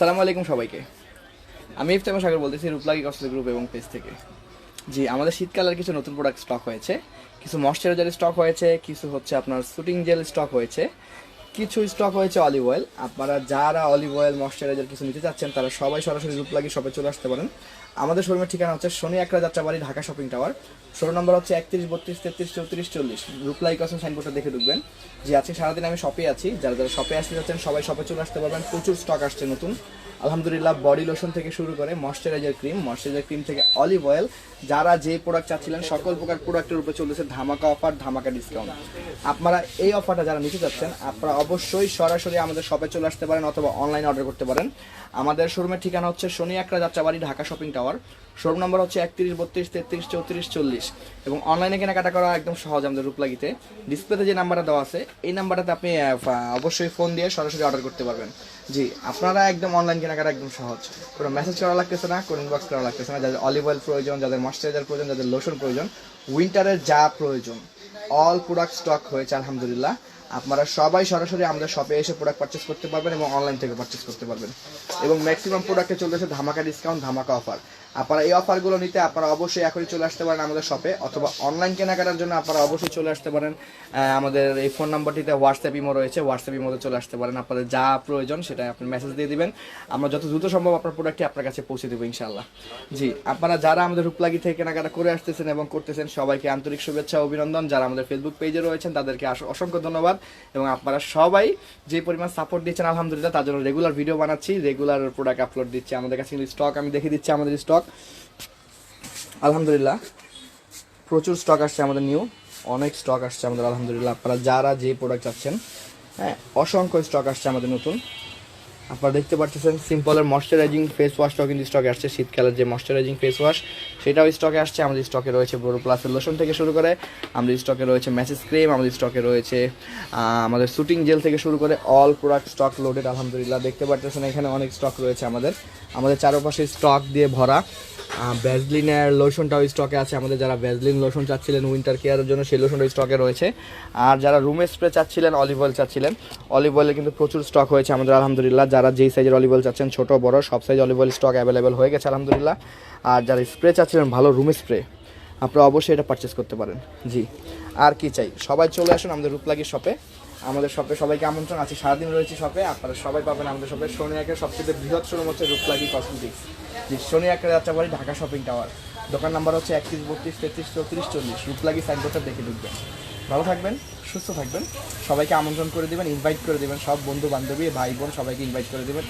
আসসালামু আলাইকুম সবাইকে। আমি ইফতেমা সাগর বলতেছি রূপলাগি কসমেটিক গ্রুপ এবং পেজ থেকে। জি, আমাদের শীতকালের কিছু নতুন প্রোডাক্ট স্টক হয়েছে। কিছু ময়শ্চারাইজার স্টক হয়েছে, কিছু হচ্ছে আপনার শুটিং জেল স্টক হয়েছে। কিছু স্টক হয়েছে অলিভ অয়েল আপনারা যারা অলিভ অয়েল ময়শ্চারাইজার কিছু নিতে চাচ্ছেন, তারা সবাই সরাসরি রূপলাগি শপে চলে আসতে পারেন। আমাদের শোরুমের ঠিকানা হচ্ছে Shani Akhra Jatrabari, Dhaka shopping tower showroom number হচ্ছে একত্রিশ, বত্রিশ, তেত্রিশ, চৌত্রিশ, চল্লিশ। রূপলাই কসম সাইনবোর্ডটা দেখে ঢুকবেন। যে আজকে সারাদিন আমি শপে আছি, যারা যারা শপে আসতে যাচ্ছেন সবাই শপে চলে আসতে পারবেন। প্রচুর স্টক আসছে নতুন। আলহামদুলিল্লাহ বডি লোশন থেকে শুরু করে ময়শ্চারাইজার ক্রিম ময়শ্চারাইজার ক্রিম থেকে অলিভ অয়েল যারা যে প্রোডাক্ট চাচ্ছিলেন, সকল প্রকার প্রোডাক্টের উপরে চলতেছে ধামাকা অফার ধামাকা ডিসকাউন্ট আপনারা এই অফারটা যারা নিতে চাচ্ছেন, আপনারা অবশ্যই সরাসরি আমাদের শপে চলে আসতে পারেন অথবা অনলাইনে অর্ডার করতে পারেন। আমাদের শোরুমের ঠিকানা হচ্ছে Shani Akhra Jatrabari, Dhaka shopping tower showroom number হচ্ছে একত্রিশ, বত্রিশ, তেত্রিশ, চৌত্রিশ, চল্লিশ। এবং অনলাইনে কেনাকাটা করা একদম সহজ আমাদের রূপলাগিতে। ডিসপ্লেতে যে নাম্বারটা দেওয়া আছে, এই নাম্বারটাতে আপনি অবশ্যই ফোন দিয়ে সরাসরি অর্ডার করতে পারবেন। জি, আপনারা একদম অনলাইন কেনাকাটা একদম সহজ। কোনো মেসেজ করা লাগতেছে না, কোনো ইনবক্স করা লাগতেছে না। যাদের অলিভ অয়েল প্রয়োজন, যাদের ময়শ্চারাইজার প্রয়োজন, যাদের লোশন প্রয়োজন উইন্টারের যা প্রয়োজন অল প্রোডাক্ট স্টক হয়েছে, আলহামদুলিল্লাহ। আপনারা সবাই সরাসরি আমাদের শপে এসে প্রোডাক্ট পারচেস করতে পারবেন এবং অনলাইন থেকে পারচেস করতে পারবেন। এবং ম্যাক্সিমাম প্রোডাক্টে চলতেছে ধামাকা ডিসকাউন্ট ধামাকা অফার আপনারা এই অফারগুলো নিতে আপনারা অবশ্যই এখনই চলে আসতে পারেন আমাদের শপে অথবা অনলাইন কেনাকাটার জন্য আপনারা অবশ্যই চলে আসতে পারেন। আমাদের এই ফোন নাম্বারটিতে হোয়াটসঅ্যাপ ইমো রয়েছে হোয়াটসঅ্যাপ ইমোতে চলে আসতে পারেন। আপনাদের যা প্রয়োজন সেটা আপনি মেসেজ দিয়ে দিবেন। আমরা যত দ্রুত সম্ভব আপনার প্রোডাক্টটি আপনার কাছে পৌঁছে দেবো ইনশাল্লাহ জি, আপনারা যারা আমাদের রূপলাগি থেকে কেনাকাটা করে আসতেছেন এবং করতেছেন, সবাইকে আন্তরিক শুভেচ্ছা, অভিনন্দন। যারা আমাদের ফেসবুক পেজে রয়েছেন, তাদেরকে অসংখ্য ধন্যবাদ। এবং আপনারা সবাই যে পরিমাণ সাপোর্ট দিচ্ছেন, আলহামদুলিল্লাহ, তার জন্য রেগুলার ভিডিও বানাচ্ছি রেগুলার প্রোডাক্ট আপলোড দিচ্ছি, আমাদের কাছে কিন্তু স্টক আমি দেখে দিচ্ছি আমাদের স্টক আলহামদুলিল্লাহ, প্রচুর স্টক আসছে আমাদের নিউ অনেক স্টক আসছে আমাদের, আলহামদুলিল্লাহ। আপনারা যারা যে প্রোডাক্ট চাচ্ছেন হ্যাঁ অসংখ্য স্টক আসছে আমাদের নতুন। আপনারা দেখতে পাচ্ছেন সিম্পলের ময়শ্চারাইজিং ফেস ওয়াশটাও কিন্তু স্টকে আসছে। শীতকালের যে ময়শ্চারাইজিং ফেস ওয়াশ সেটাও স্টকে আসছে। আমাদের স্টকে রয়েছে বোরো প্লাসের লোশন থেকে শুরু করে, আমাদের স্টকে রয়েছে ম্যাসেজ ক্রিম আমাদের স্টকে রয়েছে আমাদের শুটিং জেল থেকে শুরু করে অল প্রোডাক্ট স্টক লোডেড আলহামদুলিল্লাহ। দেখতে পাচ্ছেন এখানে অনেক স্টক রয়েছে আমাদের। আমাদের চারপাশে স্টক দিয়ে ভরা। ভ্যাজলিনের লোশনটাও স্টকে আছে। আমাদের যারা ভ্যাজলিন লোশন চাচ্ছিলেন উইন্টার কেয়ারের জন্য, সেই লোশনটাও স্টকে রয়েছে। আর যারা রুমে স্প্রে চাচ্ছিলেন অলিভ অয়েল চাচ্ছিলেন অলিভ অয়েলের কিন্তু প্রচুর স্টক হয়েছে আমাদের, আলহামদুলিল্লাহ। যারা যেই সাইজের অলিভ অয়েল চাচ্ছেন, ছোটো, বড়, সব size olive oil stock available হয়ে গেছে, আলহামদুলিল্লাহ। আর যারা স্প্রে চাচ্ছিলেন, ভালো রুম স্প্রে আপনারা অবশ্যই এটা পারচেস করতে পারেন। জি। আর কি চাই? সবাই চলে আসুন আমাদের রূপলাগি শপে আমাদের শপে সবাইকে আমন্ত্রণ আছে, সারাদিন রয়েছে শপে, আপনারা সবাই পাবেন আমাদের শপে। শনি একের সবচেয়ে বৃহৎ শোরুম হচ্ছে রূপলাগি কসমেটিক্স। যে শনি একের যাত্রাবাড়ি ঢাকা শপিং টাওয়ার দোকান নাম্বার হচ্ছে একত্রিশ, বত্রিশ, তেত্রিশ, চৌত্রিশ, চল্লিশ। রূপলাগি সাইনবোর্ডটা দেখে ঢুকবেন। ভালো থাকবেন, সুস্থ থাকবেন, সবাইকে আমন্ত্রণ করে দেবেন ইনভাইট করে দেবেন সব বন্ধু বান্ধবী ভাই বোন সবাইকে ইনভাইট করে দেবেন।